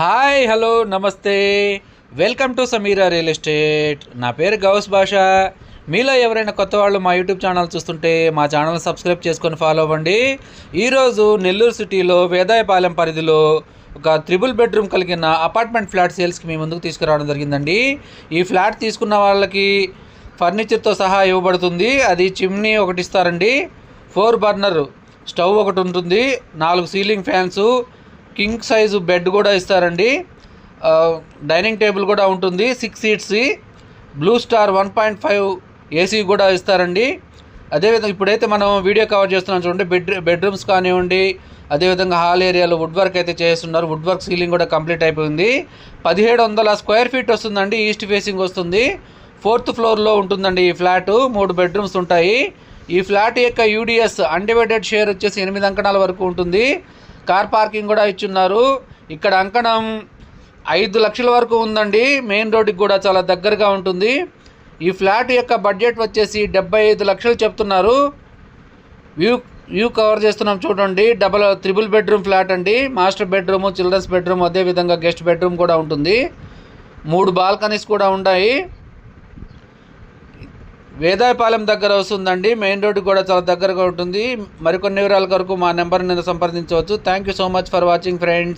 Hi hello నమస్తే. Welcome to Sameera real estate. నా పేరు గౌస్ భాష. మీలో ఎవరైనా కొత్త వాళ్ళు మా యూట్యూబ్ ఛానల్ చూస్తుంటే మా ఛానల్ సబ్స్క్రైబ్ చేసుకొని ఫాలో అవ్వండి. ఈరోజు నెల్లూరు సిటీలో వేదాయపాలెం పరిధిలో ఒక త్రిబుల్ బెడ్రూమ్ కలిగిన అపార్ట్మెంట్ ఫ్లాట్ సేల్స్కి మీ ముందుకు తీసుకురావడం జరిగిందండి. ఈ ఫ్లాట్ తీసుకున్న వాళ్ళకి ఫర్నిచర్తో సహా ఇవ్వబడుతుంది. అది చిమ్నీ ఒకటి ఇస్తారండి. Four burner. స్టవ్ ఒకటి ఉంటుంది. నాలుగు ceiling fans. King size bed కూడా ఇస్తారండి. డైనింగ్ టేబుల్ కూడా ఉంటుంది. Six seats. Blue Star one point five AC కూడా ఇస్తారండి. అదేవిధంగా ఇప్పుడైతే మనం వీడియో కవర్ చేస్తున్నాం చూడండి. బెడ్ బెడ్రూమ్స్ కానివ్వండి అదేవిధంగా హాల్ ఏరియాలో వుడ్ వర్క్ అయితే చేస్తున్నారు. వుడ్ వర్క్ సీలింగ్ కూడా కంప్లీట్ అయిపోయింది. పదిహేడు వందల స్క్వేర్ ఫీట్ వస్తుందండి. ఈస్ట్ ఫేసింగ్ వస్తుంది. ఫోర్త్ ఫ్లోర్లో ఉంటుందండి ఈ ఫ్లాట్. మూడు బెడ్రూమ్స్ ఉంటాయి. ఈ ఫ్లాట్ యొక్క యూడిఎస్ అన్డివైడెడ్ షేర్ వచ్చేసి ఎనిమిది అంకణాల వరకు ఉంటుంది. కార్ పార్కింగ్ కూడా ఇచ్చున్నారు. ఇక్కడ అంకణం ఐదు లక్షల వరకు ఉందండి. మెయిన్ రోడ్డుకి కూడా చాలా దగ్గరగా ఉంటుంది. ఈ ఫ్లాట్ యొక్క బడ్జెట్ వచ్చేసి డెబ్బై ఐదు లక్షలు చెప్తున్నారు. వ్యూ వ్యూ కవర్ చేస్తున్నాం చూడండి. డబల్ త్రిబుల్ బెడ్రూమ్ ఫ్లాట్ అండి. మాస్టర్ బెడ్రూమ్ చిల్డ్రన్స్ బెడ్రూమ్ అదేవిధంగా గెస్ట్ బెడ్రూమ్ కూడా ఉంటుంది. మూడు బాల్కనీస్ కూడా ఉన్నాయి. వేదాయపాలెం దగ్గర వస్తుందండి. మెయిన్ రోడ్డు కూడా చాలా దగ్గరగా ఉంటుంది. మరికొన్ని వివరాల కొరకు మా నెంబర్ నేను సంప్రదించవచ్చు. Thank you so much for watching friends